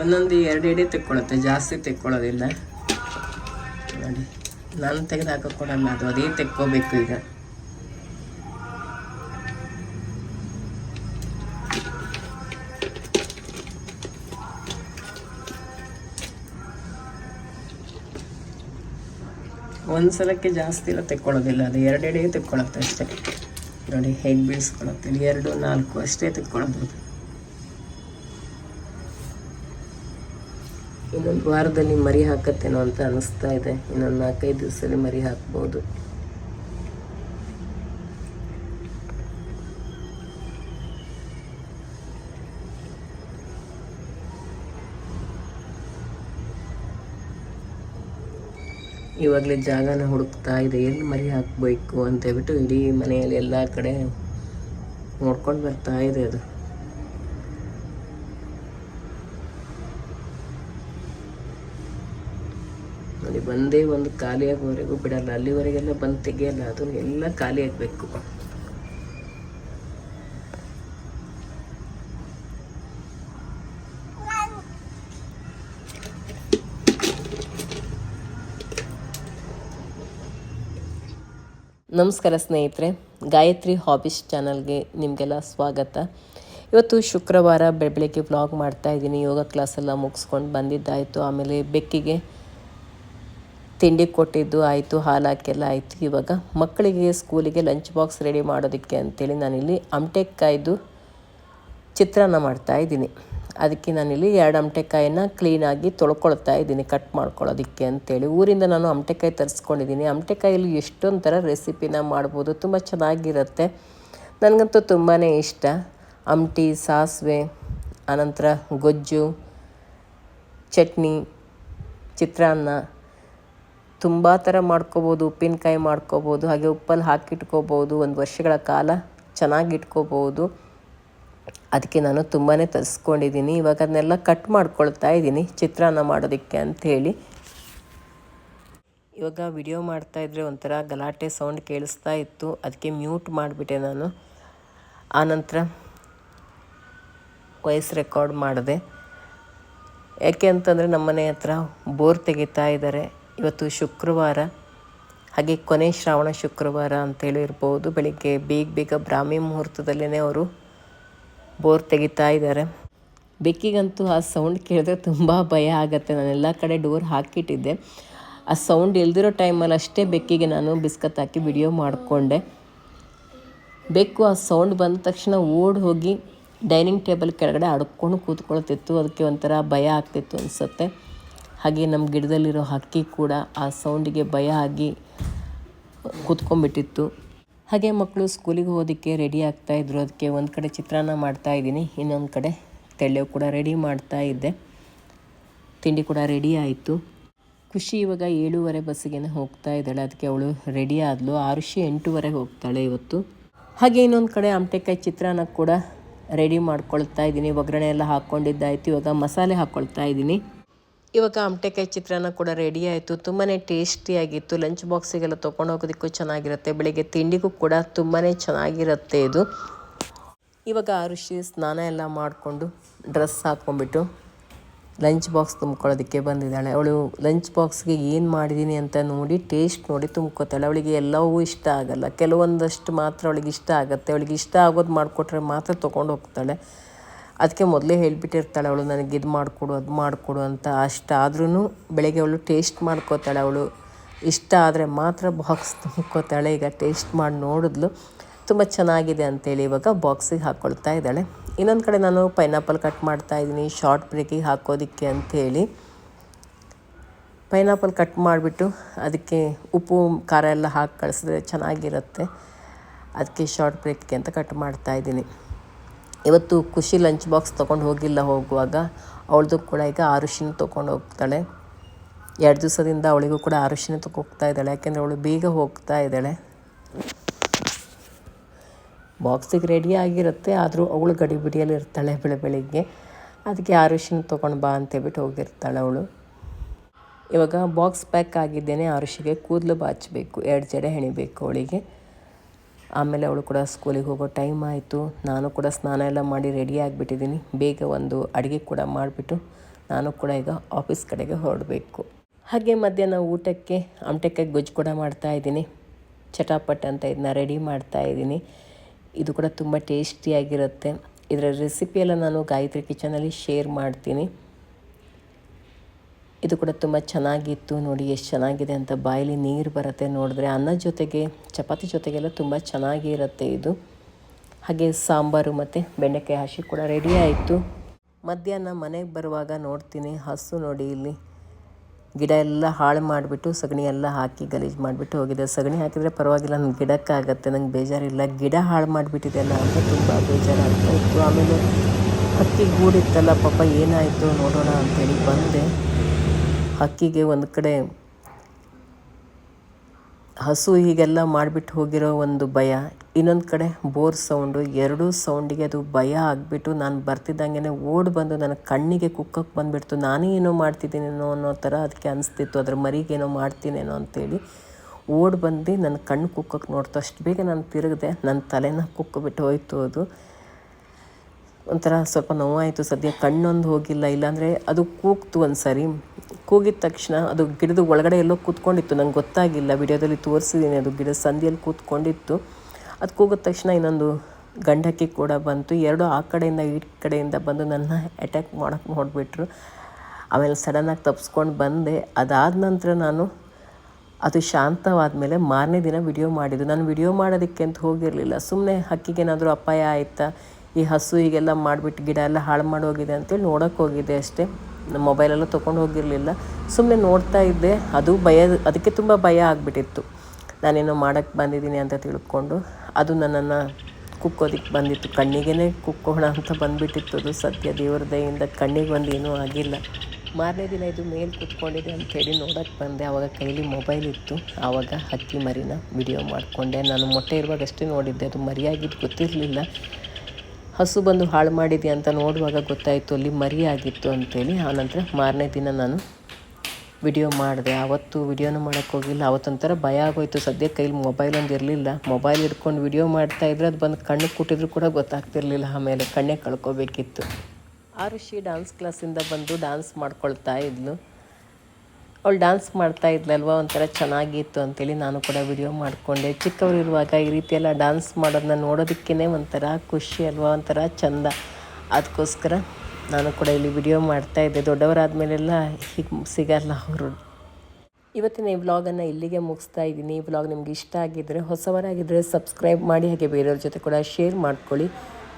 ಒಂದೊಂದು ಎರಡು ಎಡೆ ತೆಕ್ಕೊಳ್ಳುತ್ತೆ, ಜಾಸ್ತಿ ತೆಕ್ಕೊಳ್ಳೋದಿಲ್ಲ. ನೋಡಿ, ನಾನು ತೆಗೆದು ಕೊಡಲ್ಲ ಅದು ಅದೇ ತೆಕ್ಕೋಬೇಕು ಈಗ. ಒಂದು ಸಲಕ್ಕೆ ಜಾಸ್ತಿ ಎಲ್ಲ ತೆಕ್ಕೊಳ್ಳೋದಿಲ್ಲ, ಅದು ಎರಡೆಡೆ ತೆಕ್ಕೊಳ್ಳುತ್ತೆ ಅಷ್ಟೇ. ನೋಡಿ ಹೇಗೆ ಬೀಳಿಸ್ಕೊಳ್ಳುತ್ತೆ ಎರಡು ನಾಲ್ಕು ಅಷ್ಟೇ ತೆಕ್ಕೊಳ್ಳೋದು ಇನ್ನೊಂದು ವಾರದಲ್ಲಿ ಮರಿ ಹಾಕತ್ತೇನೋ ಅಂತ ಅನಿಸ್ತಾ ಇದೆ. ಇನ್ನೊಂದು ನಾಲ್ಕೈದು ದಿವಸದಲ್ಲಿ ಮರಿ ಹಾಕ್ಬೋದು. ಇವಾಗಲೇ ಜಾಗನ ಹುಡುಕ್ತಾ ಇದೆ. ಎಲ್ಲಿ ಮರಿ ಹಾಕಬೇಕು ಅಂತ ಹೇಳ್ಬಿಟ್ಟು ಇಡೀ ಮನೆಯಲ್ಲಿ ಎಲ್ಲ ಕಡೆ ನೋಡ್ಕೊಂಡು ಬರ್ತಾ ಇದೆ ಅದು. ನೋಡಿ ಬಂದೇ ಒಂದು ಖಾಲಿ ಆಗುವವರೆಗೂ ಬಿಡಲ್ಲ. ಅಲ್ಲಿವರೆಗೆಲ್ಲ ಬಂದು ತೆಗೆಯಲ್ಲ ಅದು ಎಲ್ಲ ಖಾಲಿ ಆಗಬೇಕು ನಮಸ್ಕಾರ ಸ್ನೇಹಿತರೆ, ಗಾಯತ್ರಿ ಹಾಬೀಸ್ ಚಾನಲ್ಗೆ ನಿಮಗೆಲ್ಲ ಸ್ವಾಗತ. ಇವತ್ತು ಶುಕ್ರವಾರ ಬೆಳ ಬೆಳಗ್ಗೆ ವ್ಲಾಗ್ ಮಾಡ್ತಾ ಇದ್ದೀನಿ. ಯೋಗ ಕ್ಲಾಸೆಲ್ಲ ಮುಗಿಸ್ಕೊಂಡು ಬಂದಿದ್ದಾಯಿತು. ಆಮೇಲೆ ಬೆಕ್ಕಿಗೆ ತಿಂಡಿ ಕೊಟ್ಟಿದ್ದು, ಆಯಿತು, ಹಾಲು ಹಾಕೆಲ್ಲ, ಆಯಿತು. ಇವಾಗ ಮಕ್ಕಳಿಗೆ ಸ್ಕೂಲಿಗೆ ಲಂಚ್ ಬಾಕ್ಸ್ ರೆಡಿ ಮಾಡೋದಕ್ಕೆ ಅಂತೇಳಿ ನಾನಿಲ್ಲಿ ಅಮಟೆಕಾಯ್ದು ಚಿತ್ರಾನ್ನ ಮಾಡ್ತಾ ಇದ್ದೀನಿ. ಅದಕ್ಕೆ ನಾನಿಲ್ಲಿ ಎರಡು ಅಮಟೆಕಾಯಿನ ಕ್ಲೀನಾಗಿ ತೊಳ್ಕೊಳ್ತಾ ಇದ್ದೀನಿ ಕಟ್ ಮಾಡ್ಕೊಳ್ಳೋದಕ್ಕೆ ಅಂತೇಳಿ. ಊರಿಂದ ನಾನು ಅಮಟೆಕಾಯಿ ತರಿಸ್ಕೊಂಡಿದ್ದೀನಿ. ಅಮಟೆಕಾಯಲ್ಲಿ ಎಷ್ಟೊಂದು ಥರ ರೆಸಿಪಿನ ಮಾಡ್ಬೋದು, ತುಂಬ ಚೆನ್ನಾಗಿರುತ್ತೆ. ನನಗಂತೂ ತುಂಬಾ ಇಷ್ಟ. ಅಮಟಿ, ಸಾಸಿವೆ, ಆನಂತರ ಗೊಜ್ಜು, ಚಟ್ನಿ, ಚಿತ್ರಾನ್ನ. ತುಂಬ ಥರ ಮಾಡ್ಕೋಬೋದು, ಉಪ್ಪಿನಕಾಯಿ ಮಾಡ್ಕೋಬೋದು, ಹಾಗೆ ಉಪ್ಪಲ್ಲಿ ಹಾಕಿಟ್ಕೋಬೋದು, ಒಂದು ವರ್ಷಗಳ ಕಾಲ ಚೆನ್ನಾಗಿ ಇಟ್ಕೋಬೋದು. ಅದಕ್ಕೆ ನಾನು ತುಂಬಾ ತರಿಸ್ಕೊಂಡಿದ್ದೀನಿ. ಇವಾಗ ಅದನ್ನೆಲ್ಲ ಕಟ್ ಮಾಡ್ಕೊಳ್ತಾ ಇದ್ದೀನಿ, ಚಿತ್ರಾನ್ನ ಮಾಡೋದಕ್ಕೆ ಅಂಥೇಳಿ ಇವಾಗ ವಿಡಿಯೋ ಮಾಡ್ತಾ ಇದ್ರೆ ಒಂಥರ ಗಲಾಟೆ ಸೌಂಡ್ ಕೇಳಿಸ್ತಾ ಇತ್ತು. ಅದಕ್ಕೆ ಮ್ಯೂಟ್ ಮಾಡಿಬಿಟ್ಟೆ ನಾನು. ಆನಂತರ ವಾಯ್ಸ್ ರೆಕಾರ್ಡ್ ಮಾಡಿದೆ. ಯಾಕೆ ಅಂತಂದರೆ ನಮ್ಮನೆ ಹತ್ರ ಬೋರ್ ತೆಗಿತಾ ಇದ್ದಾರೆ ಇವತ್ತು ಶುಕ್ರವಾರ, ಹಾಗೆ ಕೊನೆ ಶ್ರಾವಣ ಶುಕ್ರವಾರ ಅಂತೇಳಿ ಇರ್ಬೋದು. ಬೆಳಿಗ್ಗೆ ಬೇಗ ಬೇಗ ಬ್ರಾಹ್ಮಿ ಮುಹೂರ್ತದಲ್ಲೇ ಅವರು ಬೋರ್ ತೆಗಿತಾ ಇದ್ದಾರೆ. ಬೆಕ್ಕಿಗಂತೂ ಆ ಸೌಂಡ್ ಕೇಳಿದ್ರೆ ತುಂಬ ಭಯ ಆಗುತ್ತೆ. ನಾನು ಎಲ್ಲ ಕಡೆ ಡೋರ್ ಹಾಕಿಟ್ಟಿದ್ದೆ. ಆ ಸೌಂಡ್ ಇಲ್ದಿರೋ ಟೈಮಲ್ಲಿ ಅಷ್ಟೇ ಬೆಕ್ಕಿಗೆ ನಾನು ಬಿಸ್ಕತ್ ಹಾಕಿ ವಿಡಿಯೋ ಮಾಡಿಕೊಂಡೆ. ಬೆಕ್ಕು ಆ ಸೌಂಡ್ ಬಂದ ತಕ್ಷಣ ಓಡಿ ಹೋಗಿ ಡೈನಿಂಗ್ ಟೇಬಲ್ ಕೆಳಗಡೆ ಅಡ್ಕೊಂಡು ಕೂತ್ಕೊಳ್ತಿತ್ತು. ಅದಕ್ಕೆ ಒಂಥರ ಭಯ ಆಗ್ತಿತ್ತು ಅನಿಸುತ್ತೆ. ಹಾಗೆ ನಮ್ಮ ಗಿಡದಲ್ಲಿರೋ ಹಕ್ಕಿ ಕೂಡ ಆ ಸೌಂಡಿಗೆ ಭಯ ಆಗಿ ಕೂತ್ಕೊಂಡ್ಬಿಟ್ಟಿತ್ತು. ಹಾಗೆ ಮಕ್ಕಳು ಸ್ಕೂಲಿಗೆ ಹೋಗೋದಕ್ಕೆ ರೆಡಿ ಆಗ್ತಾ ಇದ್ರು. ಅದಕ್ಕೆ ಒಂದು ಕಡೆ ಚಿತ್ರಾನ್ನ ಮಾಡ್ತಾ ಇದ್ದೀನಿ. ಇನ್ನೊಂದು ಕಡೆ ತೆಳ್ಳೆವು ಕೂಡ ರೆಡಿ ಮಾಡ್ತಾ ಇದ್ದೆ. ತಿಂಡಿ ಕೂಡ ರೆಡಿ ಆಯಿತು. ಖುಷಿ ಇವಾಗ ಏಳೂವರೆ ಬಸ್ಸಿಗೆ ಹೋಗ್ತಾ ಇದ್ದಾಳೆ. ಅದಕ್ಕೆ ಅವಳು ರೆಡಿ ಆದಳು ಆರುಷಿ ಎಂಟೂವರೆಗೆ ಹೋಗ್ತಾಳೆ ಇವತ್ತು. ಹಾಗೆ ಇನ್ನೊಂದು ಕಡೆ ಆಮಟೆಕಾಯಿ ಚಿತ್ರಾನ್ನ ಕೂಡ ರೆಡಿ ಮಾಡ್ಕೊಳ್ತಾ ಇದ್ದೀನಿ. ಒಗ್ಗರಣೆ ಎಲ್ಲ ಹಾಕ್ಕೊಂಡಿದ್ದಾಯಿತು ಇವಾಗ ಮಸಾಲೆ ಹಾಕ್ಕೊಳ್ತಾ ಇದ್ದೀನಿ. ಇವಾಗ ಅಮಟೆಕಾಯಿ ಚಿತ್ರಾನ್ನ ಕೂಡ ರೆಡಿ ಆಯಿತು. ತುಂಬಾ ಟೇಸ್ಟಿಯಾಗಿತ್ತು ಲಂಚ್ ಬಾಕ್ಸಿಗೆಲ್ಲ ತೊಗೊಂಡು ಹೋಗೋದಕ್ಕೂ ಚೆನ್ನಾಗಿರುತ್ತೆ. ಬೆಳಿಗ್ಗೆ ತಿಂಡಿಗೂ ಕೂಡ ತುಂಬಾ ಚೆನ್ನಾಗಿರುತ್ತೆ ಇದು. ಇವಾಗ ಋಷಿ ಸ್ನಾನ ಎಲ್ಲ ಮಾಡಿಕೊಂಡು ಡ್ರೆಸ್ ಹಾಕ್ಕೊಂಡ್ಬಿಟ್ಟು ಲಂಚ್ ಬಾಕ್ಸ್ ತುಂಬ್ಕೊಳ್ಳೋದಕ್ಕೆ ಬಂದಿದ್ದಾಳೆ. ಅವಳು ಲಂಚ್ ಬಾಕ್ಸ್ಗೆ ಏನು ಮಾಡಿದ್ದೀನಿ ಅಂತ ನೋಡಿ ಟೇಸ್ಟ್ ನೋಡಿ ತುಂಬ್ಕೋತಾಳೆ. ಅವಳಿಗೆ ಎಲ್ಲವೂ ಇಷ್ಟ ಆಗಲ್ಲ. ಕೆಲವೊಂದಷ್ಟು ಮಾತ್ರ ಅವಳಿಗೆ ಇಷ್ಟ ಆಗುತ್ತೆ. ಅವಳಿಗೆ ಇಷ್ಟ ಆಗೋದು ಮಾಡಿಕೊಟ್ರೆ ಮಾತ್ರ ತೊಗೊಂಡು ಹೋಗ್ತಾಳೆ. ಅದಕ್ಕೆ ಮೊದಲೇ ಹೇಳಿಬಿಟ್ಟಿರ್ತಾಳೆ ಅವಳು, ನನಗೆ ಇದು ಮಾಡಿಕೊಡು, ಅದು ಮಾಡಿಕೊಡು ಅಂತ. ಅಷ್ಟಾದ್ರೂ ಬೆಳಗ್ಗೆ ಅವಳು ಟೇಸ್ಟ್ ಮಾಡ್ಕೋತಾಳೆ ಅವಳು. ಇಷ್ಟ ಆದರೆ ಮಾತ್ರ ಬಾಕ್ಸ್ ತುಂಬ್ಕೋತಾಳೆ. ಈಗ ಟೇಸ್ಟ್ ಮಾಡಿ ನೋಡಿದ್ಲು. ತುಂಬ ಚೆನ್ನಾಗಿದೆ ಅಂತೇಳಿ ಇವಾಗ ಬಾಕ್ಸಿಗೆ ಹಾಕ್ಕೊಳ್ತಾ ಇದ್ದಾಳೆ. ಇನ್ನೊಂದು ಕಡೆ ನಾನು ಪೈನಾಪಲ್ ಕಟ್ ಮಾಡ್ತಾ ಇದ್ದೀನಿ ಶಾರ್ಟ್ ಬ್ರೇಕಿಗೆ ಹಾಕೋದಕ್ಕೆ ಅಂಥೇಳಿ ಪೈನಾಪಲ್ ಕಟ್ ಮಾಡಿಬಿಟ್ಟು ಅದಕ್ಕೆ ಉಪ್ಪು, ಖಾರ ಎಲ್ಲ ಹಾಕಿ ಕಳಿಸಿದ್ರೆ ಚೆನ್ನಾಗಿರುತ್ತೆ. ಅದಕ್ಕೆ ಶಾರ್ಟ್ ಬ್ರೇಕ್ಗೆ ಅಂತ ಕಟ್ ಮಾಡ್ತಾ ಇದ್ದೀನಿ. ಇವತ್ತು ಖುಷಿ ಲಂಚ್ ಬಾಕ್ಸ್ ತೊಗೊಂಡು ಹೋಗಿಲ್ಲ ಹೋಗುವಾಗ, ಅವಳದು ಕೂಡ ಈಗ ಆರುಷಿನ ತೊಗೊಂಡು ಹೋಗ್ತಾಳೆ. ಎರಡು ದಿವಸದಿಂದ ಅವಳಿಗೂ ಕೂಡ ಆರುಷಿನ ಹೋಗ್ತಾ ಇದ್ದಾಳೆ. ಯಾಕೆಂದರೆ ಅವಳು ಬೇಗ ಹೋಗ್ತಾ ಇದ್ದಾಳೆ. ಬಾಕ್ಸಿಗೆ ರೆಡಿ ಆಗಿರುತ್ತೆ, ಆದರೂ ಅವಳು ಗಡಿಬಿಡಿಯಲ್ಲಿ ಇರ್ತಾಳೆ ಬೆಳೆ ಬೆಳಿಗ್ಗೆ. ಅದಕ್ಕೆ ಆರುಷಿನ ತೊಗೊಂಡು ಬಾ ಅಂತೇಳ್ಬಿಟ್ಟು ಹೋಗಿರ್ತಾಳೆ ಅವಳು. ಇವಾಗ ಬಾಕ್ಸ್ ಪ್ಯಾಕ್ ಆಗಿದ್ದೇನೆ, ಆರುಷಿಗೆ ಕೂದಲು ಬಾಚಬೇಕು, ಎರಡು ಜಡೆ ಹೆಣಿಬೇಕು ಅವಳಿಗೆ. ಆಮೇಲೆ ಅವಳು ಕೂಡ ಸ್ಕೂಲಿಗೆ ಹೋಗೋ ಟೈಮ್ ಆಯಿತು. ನಾನು ಕೂಡ ಸ್ನಾನ ಎಲ್ಲ ಮಾಡಿ ರೆಡಿ ಆಗಿಬಿಟ್ಟಿದ್ದೀನಿ. ಬೇಗ ಒಂದು ಅಡುಗೆ ಕೂಡ ಮಾಡಿಬಿಟ್ಟು ನಾನು ಕೂಡ ಈಗ ಆಫೀಸ್ ಕಡೆಗೆ ಹೊರಡಬೇಕು. ಹಾಗೆ ಮಧ್ಯಾಹ್ನ ಊಟಕ್ಕೆ ಆಮಟೆಕಾಯಿ ಗೊಜ್ಜು ಕೂಡ ಮಾಡ್ತಾ ಇದ್ದೀನಿ. ಚಟಾಪಟ್ ಅಂತ ಇದನ್ನ ರೆಡಿ ಮಾಡ್ತಾ ಇದ್ದೀನಿ. ಇದು ಕೂಡ ತುಂಬ ಟೇಸ್ಟಿಯಾಗಿರುತ್ತೆ. ಇದರ ರೆಸಿಪಿಯೆಲ್ಲ ನಾನು ಗಾಯತ್ರಿ ಕಿಚನಲ್ಲಿ ಶೇರ್ ಮಾಡ್ತೀನಿ. ಇದು ಕೂಡ ತುಂಬ ಚೆನ್ನಾಗಿತ್ತು ನೋಡಿ, ಎಷ್ಟು ಚೆನ್ನಾಗಿದೆ ಅಂತ ಬಾಯಲ್ಲಿ ನೀರು ಬರುತ್ತೆ ನೋಡಿದ್ರೆ ಅನ್ನ ಜೊತೆಗೆ, ಚಪಾತಿ ಜೊತೆಗೆಲ್ಲ ತುಂಬ ಚೆನ್ನಾಗಿರುತ್ತೆ ಇದು. ಹಾಗೆ ಸಾಂಬಾರು ಮತ್ತು ಬೆಂಡೆಕಾಯಿ ಹಸಿ ಕೂಡ ರೆಡಿ ಆಯಿತು. ಮಧ್ಯಾಹ್ನ ಮನೆಗೆ ಬರುವಾಗ ನೋಡ್ತೀನಿ, ಹಸು ನೋಡಿ ಇಲ್ಲಿ. ಗಿಡ ಎಲ್ಲ ಹಾಳು ಮಾಡಿಬಿಟ್ಟು ಸಗಣಿ ಎಲ್ಲ ಹಾಕಿ ಗಲೀಜು ಮಾಡಿಬಿಟ್ಟು ಹೋಗಿದೆ. ಸಗಣಿ ಹಾಕಿದರೆ ಪರವಾಗಿಲ್ಲ ನನ್ನ ಗಿಡಕ್ಕಾಗತ್ತೆ, ನಂಗೆ ಬೇಜಾರಿಲ್ಲ. ಗಿಡ ಹಾಳು ಮಾಡಿಬಿಟ್ಟಿದೆಲ್ಲ ಅಂತ ತುಂಬ ಬೇಜಾರಾಗ್ತಾ ಇತ್ತು ಆಮೇಲೆ ಹಕ್ಕಿ ಗೂಡಿತ್ತಲ್ಲ ಪಾಪ ಏನಾಯಿತು ನೋಡೋಣ ಅಂತೇಳಿ ಬಂದೆ. ಹಕ್ಕಿಗೆ ಒಂದು ಕಡೆ ಹಸು ಹೀಗೆಲ್ಲ ಮಾಡಿಬಿಟ್ಟು ಹೋಗಿರೋ ಒಂದು ಭಯ. ಇನ್ನೊಂದು ಕಡೆ ಬೋರ್ ಸೌಂಡು, ಎರಡೂ ಸೌಂಡಿಗೆ ಅದು ಭಯ ಆಗಿಬಿಟ್ಟು ನಾನು ಬರ್ತಿದ್ದಂಗೆ ಓಡಿ ಬಂದು ನನ್ನ ಕಣ್ಣಿಗೆ ಕುಕ್ಕಕ್ಕೆ ಬಂದುಬಿಡ್ತು. ನಾನೇ ಏನೋ ಮಾಡ್ತಿದ್ದೀನೇನೋ ಅನ್ನೋ ಥರ ಅದಕ್ಕೆ ಅನಿಸ್ತಿತ್ತು. ಅದ್ರ ಮರಿಗೇನೋ ಮಾಡ್ತೀನೇನೋ ಅಂತೇಳಿ ಓಡಿ ಬಂದು ನನ್ನ ಕಣ್ಣು ಕುಕ್ಕಕ್ಕೆ ನೋಡ್ತು. ಅಷ್ಟು ಬೇಗ ನಾನು ತಿರುಗಿದೆ ನನ್ನ ತಲೆನ ಕುಕ್ಕಬಿಟ್ಟು ಹೋಯ್ತು ಅದು. ಒಂಥರ ಸ್ವಲ್ಪ ನೋವಾಯಿತು, ಸದ್ಯ ಕಣ್ಣೊಂದು ಹೋಗಿಲ್ಲ, ಇಲ್ಲಾಂದರೆ ಅದು ಕೂಗ್ತು ಒಂದು ಸರಿ ಕೂಗಿದ ತಕ್ಷಣ ಅದು ಗಿಡದ ಒಳಗಡೆ ಎಲ್ಲೋ ಕೂತ್ಕೊಂಡಿತ್ತು, ನಂಗೆ ಗೊತ್ತಾಗಿಲ್ಲ. ವಿಡಿಯೋದಲ್ಲಿ ತೋರಿಸಿದ್ದೀನಿ, ಅದು ಗಿಡದ ಸಂದಿಯಲ್ಲಿ ಕೂತ್ಕೊಂಡಿತ್ತು. ಅದು ಕೂಗಿದ ತಕ್ಷಣ ಇನ್ನೊಂದು ಗಂಡಕ್ಕಿ ಕೂಡ ಬಂತು. ಎರಡು ಆ ಕಡೆಯಿಂದ ಈ ಕಡೆಯಿಂದ ಬಂದು ನನ್ನ ಅಟ್ಯಾಕ್ ಮಾಡೋಕ್ಕೆ ನೋಡಿಬಿಟ್ರು. ಆಮೇಲೆ ಸಡನ್ನಾಗಿ ತಪ್ಪಿಸ್ಕೊಂಡು ಬಂದೆ. ಅದಾದ ನಂತರ ನಾನು ಅದು ಶಾಂತವಾದ ಮೇಲೆ ಮಾರನೇ ದಿನ ವಿಡಿಯೋ ಮಾಡಿದ್ದು. ನಾನು ವಿಡಿಯೋ ಮಾಡೋದಕ್ಕೆ ಅಂತ ಹೋಗಿರಲಿಲ್ಲ. ಸುಮ್ಮನೆ ಹಕ್ಕಿಗೇನಾದರೂ ಅಪಾಯ ಆಯಿತಾ? ಈ ಹಸು ಹೀಗೆಲ್ಲ ಮಾಡಿಬಿಟ್ಟು ಗಿಡ ಎಲ್ಲ ಹಾಳು ಮಾಡಿ ಹೋಗಿದೆ ಅಂತೇಳಿ ನೋಡೋಕೆ ಹೋಗಿದೆ ಅಷ್ಟೇ. ನಮ್ಮ ಮೊಬೈಲೆಲ್ಲ ತೊಗೊಂಡು ಹೋಗಿರಲಿಲ್ಲ. ಸುಮ್ಮನೆ ನೋಡ್ತಾ ಇದ್ದೆ. ಅದು ಭಯ ಅದಕ್ಕೆ ತುಂಬ ಭಯ ಆಗಿಬಿಟ್ಟಿತ್ತು. ನಾನೇನೋ ಮಾಡೋಕ್ಕೆ ಬಂದಿದ್ದೀನಿ ಅಂತ ತಿಳ್ಕೊಂಡು ಅದು ನನ್ನನ್ನು ಕುಕ್ಕೋದಕ್ಕೆ ಬಂದಿತ್ತು. ಕಣ್ಣಿಗೆ ಕುಕ್ಕೋಣ ಅಂತ ಬಂದುಬಿಟ್ಟಿತ್ತು ಅದು. ಸದ್ಯ ದೇವ್ರ ದಯಿಂದ ಕಣ್ಣಿಗೆ ಬಂದು ಏನೂ ಆಗಿಲ್ಲ. ಮಾರನೇ ದಿನ ಇದು ಮೇಲೆ ಕುತ್ಕೊಂಡಿದೆ ಅಂತೇಳಿ ನೋಡೋಕ್ಕೆ ಬಂದೆ. ಆವಾಗ ಕೈಲಿ ಮೊಬೈಲ್ ಇತ್ತು. ಆವಾಗ ಹಕ್ಕಿ ಮರಿನ ವಿಡಿಯೋ ಮಾಡಿಕೊಂಡೆ. ನಾನು ಮೊಟ್ಟೆ ಇರುವಾಗಷ್ಟೇ ನೋಡಿದ್ದೆ. ಅದು ಮರಿಯಾಗಿದ್ದು ಗೊತ್ತಿರಲಿಲ್ಲ. ಹಸು ಬಂದು ಹಾಳು ಮಾಡಿದೆ ಅಂತ ನೋಡುವಾಗ ಗೊತ್ತಾಯಿತು, ಅಲ್ಲಿ ಮರಿ ಆಗಿತ್ತು ಅಂತೇಳಿ ಆನಂತರ ಮಾರನೇ ದಿನ ನಾನು ವಿಡಿಯೋ ಮಾಡಿದೆ. ಆವತ್ತು ವಿಡಿಯೋನೂ ಮಾಡೋಕ್ಕೆ ಹೋಗಿಲ್ಲ. ಅವತ್ತೊಂಥರ ಭಯ ಆಗೋಯ್ತು. ಸದ್ಯ ಕೈಲಿ ಮೊಬೈಲ್ ಒಂದು ಇರಲಿಲ್ಲ. ಮೊಬೈಲ್ ಹಿಡ್ಕೊಂಡು ವಿಡಿಯೋ ಮಾಡ್ತಾಯಿದ್ರೆ ಅದು ಬಂದು ಕಣ್ಣು ಕೊಟ್ಟಿದ್ರು ಕೂಡ ಗೊತ್ತಾಗ್ತಿರ್ಲಿಲ್ಲ. ಆಮೇಲೆ ಕಣ್ಣೇ ಕಳ್ಕೊಬೇಕಿತ್ತು. ಆರುಷಿ ಡ್ಯಾನ್ಸ್ ಕ್ಲಾಸಿಂದ ಬಂದು ಡಾನ್ಸ್ ಮಾಡ್ಕೊಳ್ತಾ ಇದ್ಲು. ಅವಳು ಡ್ಯಾನ್ಸ್ ಮಾಡ್ತಾ ಇದ್ಲಲ್ವ? ಒಂಥರ ಚೆನ್ನಾಗಿತ್ತು ಅಂತೇಳಿ ನಾನು ಕೂಡ ವಿಡಿಯೋ ಮಾಡಿಕೊಂಡೆ. ಚಿಕ್ಕವರಿರುವಾಗ ಈ ರೀತಿ ಎಲ್ಲ ಡ್ಯಾನ್ಸ್ ಮಾಡೋದನ್ನ ನೋಡೋದಕ್ಕೇ ಒಂಥರ ಖುಷಿ ಅಲ್ವಾ? ಒಂಥರ ಚಂದ. ಅದಕ್ಕೋಸ್ಕರ ನಾನು ಕೂಡ ಇಲ್ಲಿ ವಿಡಿಯೋ ಮಾಡ್ತಾ ಇದ್ದೆ. ದೊಡ್ಡವರಾದಮೇಲೆಲ್ಲ ಹೀಗೆ ಸಿಗಲ್ಲ ಅವರು. ಇವತ್ತಿನ ಈ ವ್ಲಾಗನ್ನು ಇಲ್ಲಿಗೆ ಮುಗಿಸ್ತಾ ಇದ್ದೀನಿ. ಈ ವ್ಲಾಗ್ ನಿಮ್ಗೆ ಇಷ್ಟ ಆಗಿದ್ದರೆ ಹೊಸವರಾಗಿದ್ದರೆ ಸಬ್ಸ್ಕ್ರೈಬ್ ಮಾಡಿ, ಹಾಗೆ ಬೇರೆಯವ್ರ ಜೊತೆ ಕೂಡ ಶೇರ್ ಮಾಡ್ಕೊಳ್ಳಿ.